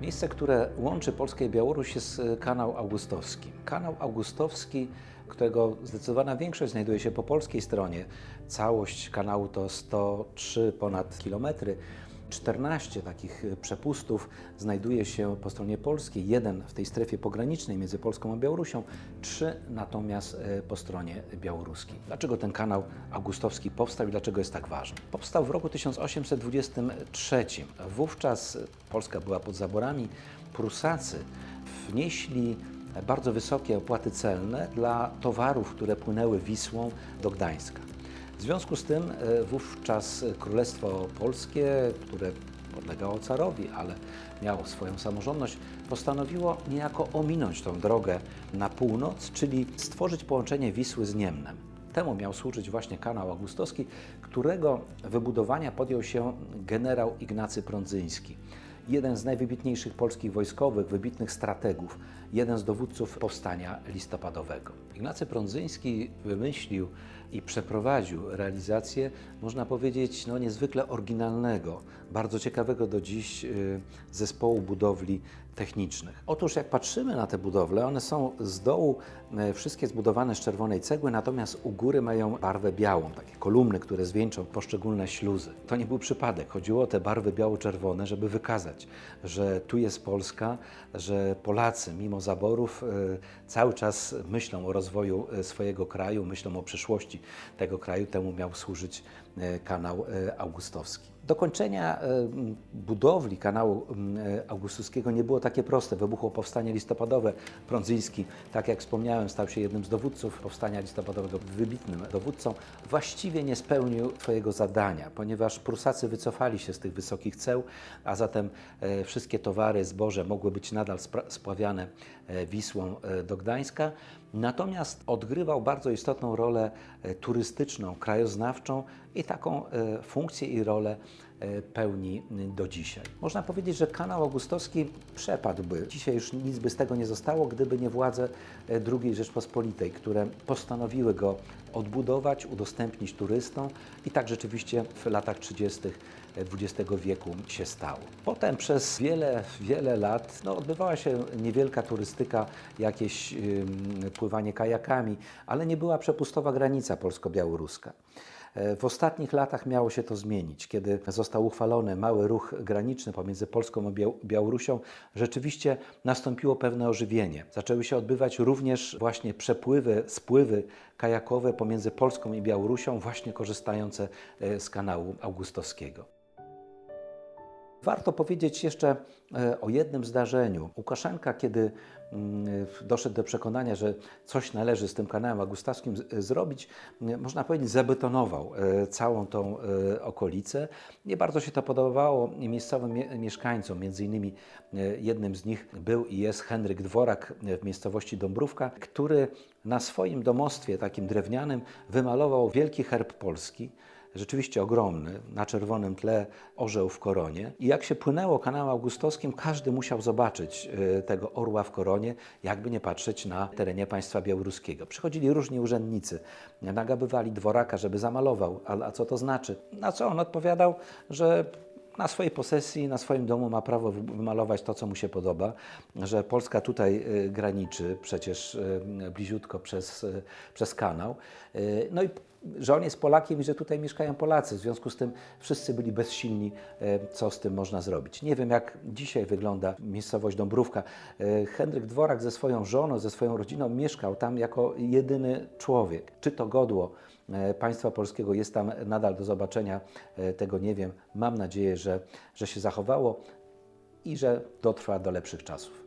Miejsce, które łączy Polskę i Białoruś jest e, kanał Augustowski. Kanał Augustowski, którego zdecydowana większość znajduje się po polskiej stronie. Całość kanału to 103 ponad kilometry. 14 takich e, przepustów znajduje się po stronie polskiej, jeden w tej strefie pogranicznej między Polską a Białorusią, trzy natomiast e, po stronie białoruskiej. Dlaczego ten kanał augustowski powstał i dlaczego jest tak ważny? Powstał w roku 1823. Wówczas Polska była pod zaborami. Prusacy wnieśli bardzo wysokie opłaty celne dla towarów, które płynęły Wisłą do Gdańska. W związku z tym e, wówczas Królestwo Polskie, które podlegało carowi, ale miało swoją samorządność, postanowiło niejako ominąć tą drogę na północ, czyli stworzyć połączenie Wisły z Niemnem. Temu miał służyć właśnie kanał augustowski, którego wybudowania podjął się generał Ignacy Prądzyński jeden z najwybitniejszych polskich wojskowych, wybitnych strategów, jeden z dowódców powstania listopadowego. Ignacy Prądzyński wymyślił i przeprowadził realizację, można powiedzieć, no, niezwykle oryginalnego, bardzo ciekawego do dziś y, zespołu budowli technicznych. Otóż jak patrzymy na te budowle, one są z dołu e, wszystkie zbudowane z czerwonej cegły, natomiast u góry mają barwę białą, takie kolumny, które zwieńczą poszczególne śluzy. To nie był przypadek. Chodziło o te barwy biało-czerwone, żeby wykazać, że tu jest Polska, że Polacy mimo zaborów e, cały czas myślą o rozwoju e, swojego kraju, myślą o przyszłości tego kraju. Temu miał służyć kanał augustowski. Dokończenia budowli kanału augustowskiego nie było takie proste. Wybuchło powstanie listopadowe. Prądzyński, tak jak wspomniałem, stał się jednym z dowódców powstania listopadowego, wybitnym dowódcą. Właściwie nie spełnił swojego zadania, ponieważ Prusacy wycofali się z tych wysokich ceł, a zatem e, wszystkie towary, zboże mogły być nadal spławiane e, Wisłą e, do Gdańska. Natomiast odgrywał bardzo istotną rolę turystyczną, krajoznawczą i taką funkcję i rolę pełni do dzisiaj. Można powiedzieć, że kanał augustowski przepadłby. Dzisiaj już nic by z tego nie zostało, gdyby nie władze II Rzeczpospolitej, które postanowiły go odbudować, udostępnić turystom i tak rzeczywiście w latach 30. XX wieku się stało. Potem przez wiele, wiele lat no, odbywała się niewielka turystyka, jakieś ym, pływanie kajakami, ale nie była przepustowa granica polsko-białoruska. E, w ostatnich latach miało się to zmienić. Kiedy został uchwalony mały ruch graniczny pomiędzy Polską a Białorusią, rzeczywiście nastąpiło pewne ożywienie. Zaczęły się odbywać również właśnie przepływy, spływy kajakowe pomiędzy Polską i Białorusią, właśnie korzystające e, z kanału augustowskiego. Warto powiedzieć jeszcze e, o jednym zdarzeniu. Łukaszenka, kiedy mm, doszedł do przekonania, że coś należy z tym kanałem augustowskim zrobić, można powiedzieć, zabetonował e, całą tą e, okolicę. Nie bardzo się to podobało miejscowym mieszkańcom, między innymi jednym z nich był i jest Henryk Dworak w miejscowości Dąbrówka, który na swoim domostwie takim drewnianym wymalował wielki herb Polski rzeczywiście ogromny, na czerwonym tle orzeł w koronie. I jak się płynęło kanałem augustowskim, każdy musiał zobaczyć e, tego orła w koronie, jakby nie patrzeć na terenie państwa białoruskiego. Przychodzili różni urzędnicy, nagabywali dworaka, żeby zamalował, a, a co to znaczy? Na co on odpowiadał, że na swojej posesji, na swoim domu ma prawo wymalować to, co mu się podoba, że Polska tutaj e, graniczy przecież e, bliziutko przez, przez kanał. No i że on jest Polakiem i że tutaj mieszkają Polacy. W związku z tym wszyscy byli bezsilni, co z tym można zrobić. Nie wiem, jak dzisiaj wygląda miejscowość Dąbrówka. Henryk Dworak ze swoją żoną, ze swoją rodziną mieszkał tam jako jedyny człowiek. Czy to godło państwa polskiego jest tam nadal do zobaczenia, tego nie wiem. Mam nadzieję, że, że się zachowało i że dotrwa do lepszych czasów.